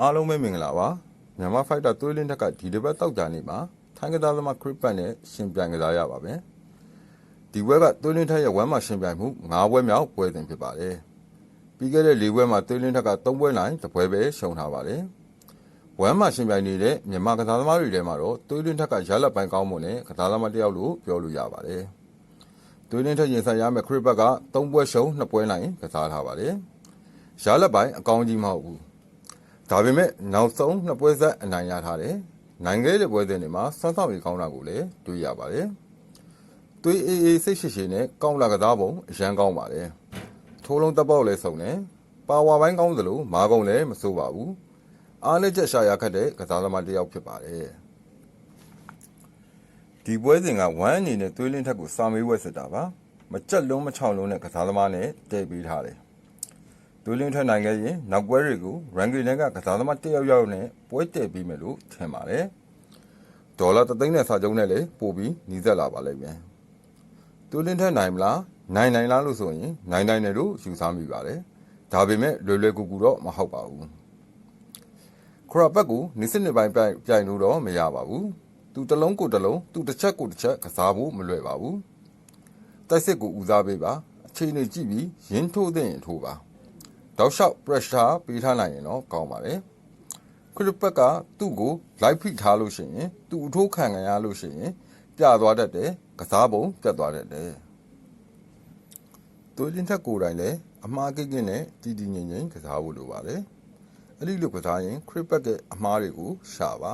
အားလုံးပဲမင်္ဂလာပါမြန်မာဖိုက်တာသွေးလင်းတက်ကဒီတစ်ပတ်တောက်ကြနေမှာထိုင်းကစားသမားခရစ်ပတ်နဲ့ရှင်ပြိုင်ကစားရပါမယ်ဒီဘက်ကသွေးလင်းထက်ရဲ့ဝမ်းမှာရှင်ပြိုင်မှု၅ပွဲမြောက်ပွဲစဉ်ဖြစ်ပါတယ်ပြီးခဲ့တဲ့၄ပွဲမှာသွေးလင်းထက်က၃ပွဲနိုင်တစ်ပွဲပဲရှုံးထားပါတယ်ဝမ်းမှာရှင်ပြိုင်နေတဲ့မြန်မာကစားသမားတွေထဲမှာတော့သွေးလင်းထက်ကရလက်ပိုင်းကောင်းမှုနဲ့ကစားသမားတစ်ယောက်လို့ပြောလို့ရပါတယ်သွေးလင်းထက်ရင်ဆိုင်ရမယ့်ခရစ်ပတ်က၃ပွဲရှုံး၂ပွဲနိုင်ကစားထားပါတယ်ရလက်ပိုင်းအကောင်းကြီးမဟုတ်ဘူး ဒါပေမဲ့နောက်ဆုံးနှစ်ပွဲဆက်အနိုင်ရထားတယ်။နိုင်ခဲ့တဲ့ပွဲစဉ်တွေမှာစွမ်းဆောင်ရည်ကောင်းတာကိုလည်းတွေ့ရပါတယ်။သွေးအေးအေးစိတ်ရှိရှိနဲ့ကောင်းလာကစားပုံအရန်ကောင်းပါတယ်။ထိုးလုံးတပ်ပေါက်လည်းစုံတယ်။ပါဝါပိုင်းကောင်းသလိုမာကုံလည်းမစိုးပါဘူး။အားနဲ့ချက်ရှာရခတ်တဲ့ကစားသမားတစ်ယောက်ဖြစ်ပါတယ်။ဒီပွဲစဉ်ကဝမ်းအနေနဲ့သွေးလင်းထက်ကိုစာမေးဝက်စစ်တာပါ။မကြက်လုံးမချောင်လုံးနဲ့ကစားသမားနဲ့တည့်ပေးထားတယ်။ ဒွေးလင်းထွက်နိုင်ခဲ့ရင်နောက်ပွဲတွေကို ranking နဲ့ကကစားသမားတစ်ယောက်ယောက်နဲ့ပွဲတည်ပြီးမယ်လို့ထင်ပါတယ်။ဒေါ်လာ3သိန်းနဲ့စာချုပ်နဲ့လည်းပို့ပြီးနှီးသက်လာပါလိမ့်မယ်။ဒွေးလင်းထွက်နိုင်မလားနိုင်နိုင်လားလို့ဆိုရင်နိုင်နိုင်တယ်လို့ယူဆမိပါတယ်။ဒါပေမဲ့လွယ်လွယ်ကူကူတော့မဟုတ်ပါဘူး။ခရဘတ်ကိုနေစစ်နေပိုင်းပြိုင်ပြိုင်လို့တော့မရပါဘူး။သူတစ်လုံးကိုတစ်လုံးသူတစ်ချက်ကိုတစ်ချက်ကစားဖို့မလွယ်ပါဘူး။တိုက်စစ်ကိုဦးစားပေးပါအခြေအနေကြည့်ပြီးရင်းထိုးတဲ့ရင်ထိုးပါ တောက်လျှောက် pressure ပေးထားနိုင်ရင်တော့ကောင်းပါတယ်ခရစ်ပတ်ကသူ့ကို live feed ထားလို့ရှိရင်သူ့အထိုးခံခံရလို့ရှိရင်ပြသွားတတ်တယ်ကစားပုံပြတ်သွားတတ်တယ်သူချင်းထက်ကိုယ်တိုင်လည်းအမှားကိတ်ကိတ်နဲ့တည်တည်ငြိမ်ငြိမ်ကစားဖို့လိုပါတယ်အဲ့ဒီလိုကစားရင်ခရစ်ပတ်ရဲ့အမှားတွေကိုရှာပါ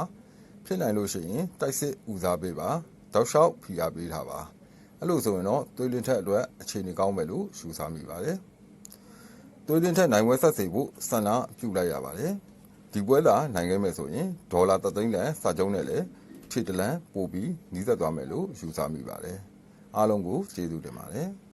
ဖြစ်နိုင်လို့ရှိရင်တိုက်စစ်ဦးစားပေးပါတောက်လျှောက်ဖိအားပေးထားပါအဲ့လိုဆိုရင်တော့သွေးလင်းထက်အတွက်အခြေအနေကောင်းမယ်လို့ယူဆမိပါတယ် သွေးသွင်းထက်နိုင်ပွဲဆက်စေဖို့ဆန္ဒပြုလိုက်ရပါတယ်ဒီပွဲသာနိုင်ခဲ့မယ်ဆိုရင်ဒေါ်လာ3သိန်းလန်စာချုပ်နဲ့လည်းခြေတလန်ပို့ပြီးနှီးသက်သွားမယ်လို့ယူဆမိပါတယ်အားလုံးကိုကျေးဇူးတင်ပါတယ်